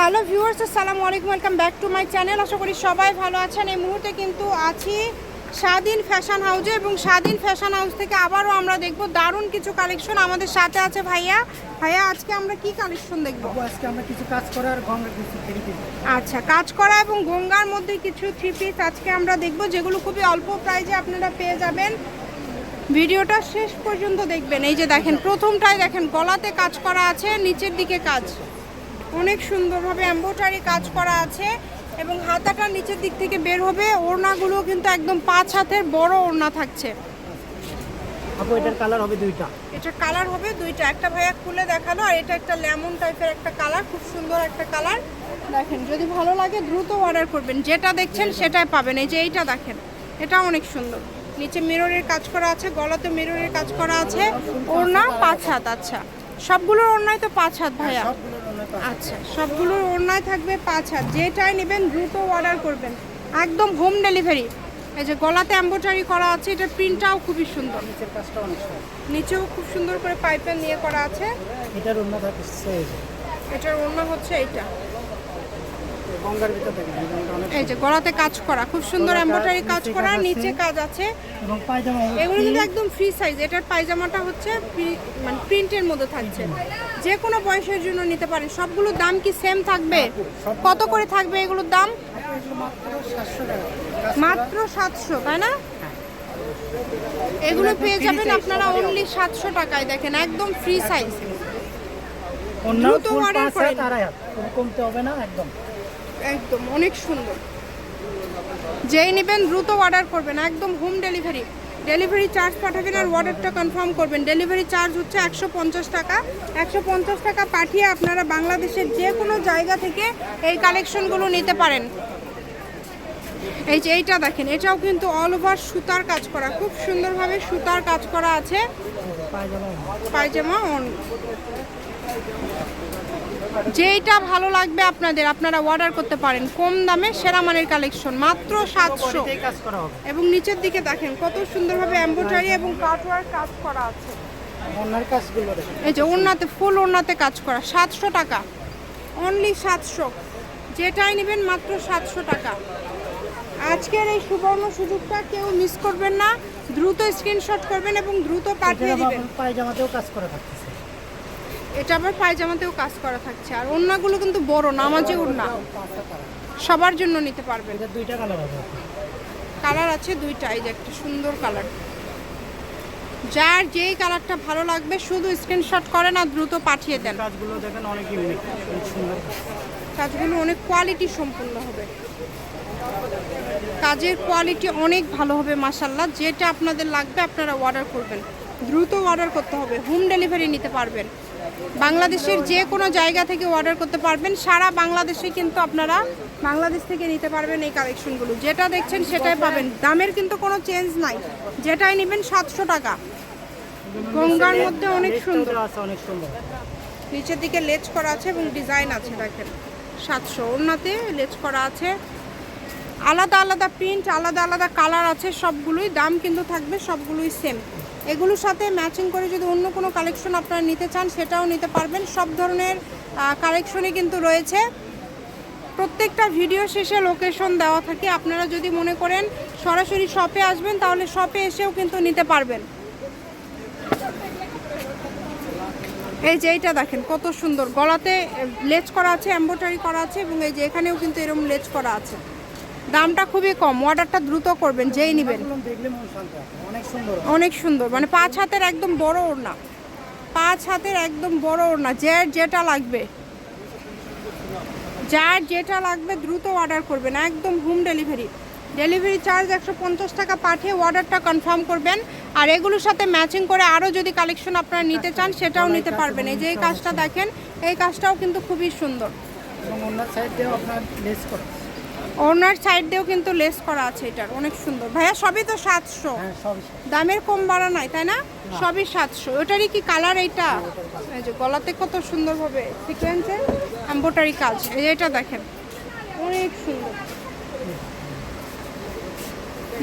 Hello viewers আসসালামু আলাইকুম welcome back to my channel. আশা করি সবাই ভালো আছেন। এই মুহূর্তে কিন্তু আছি স্বাধীন ফ্যাশন হাউসে এবং স্বাধীন ফ্যাশন হাউস থেকে আবারও আমরা দেখব দারুণ কিছু কালেকশন আমাদের সাথে আছে ভাইয়া। ভাইয়া আজকে আমরা কি কালেকশন দেখব? আজকে আমরা কিছু কাজ করার গঙ্গা কিছু থ্রি পিস আচ্ছা কাজ করা এবং গঙ্গার মধ্যে কিছু থ্রি পিস আজকে আমরা দেখব যেগুলো খুবই অল্প প্রাইজে আপনারা পেয়ে যাবেন। ভিডিওটা শেষ পর্যন্ত দেখবেন। এই যে দেখেন প্রথমটাই দেখেন গলাতে কাজ করা আছে নিচের দিকে কাজ। অনেক সুন্দরভাবে এম্বোটারি কাজ করা আছে এবং হাতাটা নিচের দিক থেকে বের হবে। ওড়নাগুলো কিন্তু একদম পাঁচ হাতের বড় ওড়না থাকছে। আপু এটার কালার হবে দুইটা। এটা কালার হবে দুইটা। একটা ভাইয়া খুলে দেখাল আর এটা একটা লেমন টাইপের একটা কালার খুব সুন্দর একটা কালার দেখেন যদি ভালো লাগে দ্রুত অর্ডার করবেন। যেটা দেখছেন সেটাই পাবেন। এই যে এইটা দেখেন এটা অনেক সুন্দর। নিচে মিররের কাজ করা আছে গলাতে মিররের কাজ করা আছে। ওড়না পাঁচ হাত আচ্ছা। সবগুলোর ওড়নায় তো পাঁচ হাত ভাইয়া। কাজ। আচ্ছা সবগুলোর ওড়নায় থাকবে পাঁচ হাত। যেটাই নেবেন দ্রুত অর্ডার করবেন। একদম হোম ডেলিভারি এই যে গলাতে এম্ব্রয়ডারি করা আছে এটার প্রিন্টটাও খুবই সুন্দর। নিচের কাজটা অনেক সুন্দর। নিচেও খুব সুন্দর করে পাইপের নিয়ে করা আছে। এটার থাকে এটার ওড়না হচ্ছে এইটা গঙ্গার ভিতর থাকে ডিজাইনটা অনেক এই যে গলাতে কাজ করা খুব সুন্দর এম্বোটারি কাজ করা নিচে কাজ আছে। এবং পায়জামা এগুলো কিন্তু একদম ফ্রি সাইজ এটার পায়জামাটা হচ্ছে মানে প্রিন্টের মধ্যে থাকছে। যে কোনো বয়সের জন্য নিতে পারেন। সবগুলোর দাম কি সেম থাকবে? কত করে থাকবে এগুলোর দাম? মাত্র সাতশো টাকা। কাজ মাত্র সাতশো তাই না? এগুলো পেয়ে যাবেন আপনারা অনলি সাতশো টাকায় দেখেন একদম ফ্রি সাইজ অন্য দ্রুত পাঁচ করেন। কমতে হবে না একদম। একদম, অনেক সুন্দর। যেই নেবেন দ্রুত অর্ডার করবেন, একদম হোম ডেলিভারি ডেলিভারি চার্জ পাঠাবেন আর অর্ডারটা কনফার্ম করবেন। ডেলিভারি চার্জ হচ্ছে একশো পঞ্চাশ টাকা। একশো পঞ্চাশ টাকা পাঠিয়ে আপনারা বাংলাদেশের যে কোনো জায়গা থেকে এই কালেকশনগুলো নিতে পারেন। এই যে এইটা দেখেন, এটাও কিন্তু অল ওভার সুতার কাজ করা। খুব সুন্দরভাবে সুতার কাজ করা আছে। পায়জামা অন যেইটা ভালো লাগবে আপনাদের আপনারা অর্ডার করতে পারেন। কম দামে সেরা মানের কালেকশন মাত্র সাতশো। এবং নিচের দিকে দেখেন কত সুন্দরভাবে এম্ব্রয়ডারি এবং কাটওয়ার কাজ করা আছে। এই যে ওড়নাতে ফুল ওড়নাতে কাজ করা সাতশো টাকা। অনলি সাতশো। যেটাই নেবেন মাত্র সাতশো টাকা। আজকের এই সুবর্ণ সুযোগটা কেউ মিস করবেন না। দ্রুত স্ক্রিনশট করবেন এবং দ্রুত পাঠিয়ে দিবেন। পায়জামাতেও কাজ করা থাকতেছে। এটা আবার পায়জামাতেও কাজ করা থাকছে। আর ওড়নাগুলো কিন্তু বড় নামাজে ওড়না। সবার জন্য নিতে পারবেন। দুইটা কালার আপু। কালার আছে দুইটা এই যে একটা সুন্দর কালার। যার যেই কালারটা ভালো লাগবে শুধু স্ক্রিনশট করেন আর দ্রুত পাঠিয়ে দেন। কাজগুলো দেখেন অনেক ইউনিক সুন্দর। কাজগুলো অনেক কোয়ালিটি সম্পূর্ণ হবে। কাজের কোয়ালিটি অনেক ভালো হবে মাসাল্লাহ যেটা আপনাদের লাগবে আপনারা অর্ডার করবেন। দ্রুত অর্ডার করতে হবে। হোম ডেলিভারি নিতে পারবেন। বাংলাদেশের যে কোনো জায়গা থেকে অর্ডার করতে পারবেন। সারা বাংলাদেশে কিন্তু আপনারা বাংলাদেশ থেকে নিতে পারবেন এই কালেকশনগুলো যেটা দেখছেন সেটাই পাবেন। দামের কিন্তু কোনো চেঞ্জ নাই। যেটাই নেবেন সাতশো টাকা। গঙ্গার মধ্যে অনেক সুন্দর। অনেক সুন্দর নিচের দিকে লেজ করা আছে এবং ডিজাইন আছে দেখেন। সাতশো। ওড়নাতে লেজ করা আছে। আলাদা আলাদা প্রিন্ট আলাদা আলাদা কালার আছে সবগুলোই। দাম কিন্তু থাকবে সবগুলোই সেম এগুলোর সাথে ম্যাচিং করে যদি অন্য কোনো কালেকশন আপনারা নিতে চান, সেটাও নিতে পারবেন। সব ধরনের কালেকশনই কিন্তু রয়েছে। প্রত্যেকটা ভিডিও শেষে লোকেশন দেওয়া থাকে। আপনারা যদি মনে করেন সরাসরি শপে আসবেন, তাহলে শপে এসেও কিন্তু নিতে পারবেন। এই যে এইটা দেখেন, কত সুন্দর। গলাতে লেজ করা আছে এম্বোটারি করা আছে, এবং এই যে এখানেও কিন্তু এরকম লেজ করা আছে। দামটা খুবই কম অর্ডারটা দ্রুত করবেন যেই নেবেন। অনেক সুন্দর অনেক সুন্দর মানে পাঁচ হাতের একদম বড় ওড়না পাঁচ হাতের একদম বড় ওড়না যে যেটা লাগবে যার যেটা লাগবে দ্রুত অর্ডার করবেন একদম হোম ডেলিভারি। ডেলিভারি চার্জ একশো পঞ্চাশ টাকা পাঠিয়ে অর্ডারটা কনফার্ম করবেন আর এগুলোর সাথে ম্যাচিং করে আরও যদি কালেকশন আপনারা নিতে চান সেটাও নিতে পারবেন। এই যে এই কাজটা দেখেন এই কাজটাও কিন্তু খুবই সুন্দর। ওনার সাইড দিয়েও কিন্তু লেস করা আছে এটার অনেক সুন্দর। ভাইয়া সবই তো সাতশো। হ্যাঁ দামের কম বাড়া নাই তাই না? সবই সাতশো। ওটারই কি কালার এইটা? এই যে গলাতে কত সুন্দরভাবে সিকোয়েন্সে এম্বোটারি কাজ। এই যে এটা দেখেন অনেক সুন্দর।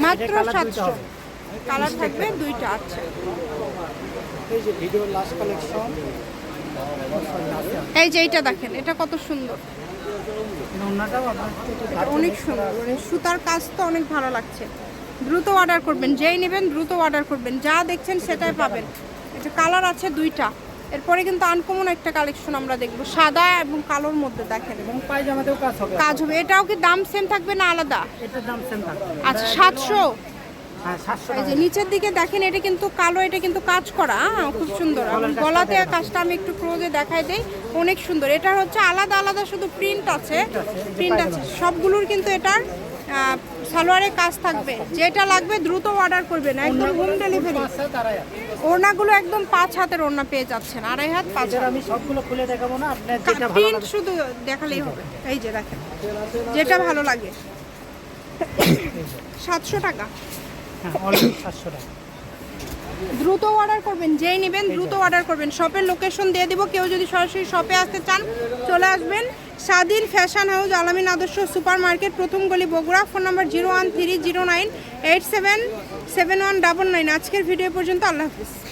মাত্র সাতশো। কালার থাকবে দুইটা আচ্ছা। এই যে ভিডিও লাস্ট কালেকশন এই যে এইটা দেখেন এটা কত সুন্দর। অনেক সুন্দর মানে সুতার কাজ তো অনেক ভালো লাগছে। দ্রুত অর্ডার করবেন যেই নেবেন দ্রুত অর্ডার করবেন। যা দেখছেন সেটাই পাবেন। এটা কালার আছে দুইটা। এরপরে কিন্তু আনকমন একটা কালেকশন আমরা দেখব সাদা এবং কালোর মধ্যে দেখেন। এবং পায়জামাতেও কাজ হবে। কাজ হবে। এটাও কি দাম সেম থাকবে না আলাদা? এটার দাম সেম থাকবে। আচ্ছা সাতশো। হ্যাঁ সাতশো এই যে নিচের দিকে দেখেন এটা কিন্তু কালো এটা কিন্তু কাজ করা হ্যাঁ, খুব সুন্দর। গলাতে কাজটা আমি একটু ক্লোজে দেখাই দেই অনেক সুন্দর। এটার হচ্ছে আলাদা আলাদা শুধু প্রিন্ট আছে প্রিন্ট আছে সবগুলোর কিন্তু এটার আহ, সালোয়ারে কাজ থাকবে। যেটা লাগবে দ্রুত অর্ডার করবেন একদম হোম ডেলিভারি। ওড়নাগুলো একদম পাঁচ হাতের ওড়না পেয়ে যাচ্ছেন আড়াই হাত পাঁচ আমি সবগুলো খুলে দেখাবো না আপনার যেটা প্রিন্ট শুধু দেখালেই হবে। এই যে দেখেন যেটা ভালো লাগে। সাতশো টাকা। হ্যাঁ দ্রুত অর্ডার করবেন, যেই নেবেন দ্রুত অর্ডার করবেন। শপের লোকেশন দিয়ে দিব, কেউ যদি সরাসরি শপে আসতে চান, চলে আসবেন স্বাধীন ফ্যাশন হাউস আলামিন আদর্শ সুপার মার্কেট প্রথম গলি Bogura phone number zero one three zero nine eight seven seven one double nine আজকের ভিডিও পর্যন্ত, আল্লাহ হাফিজ।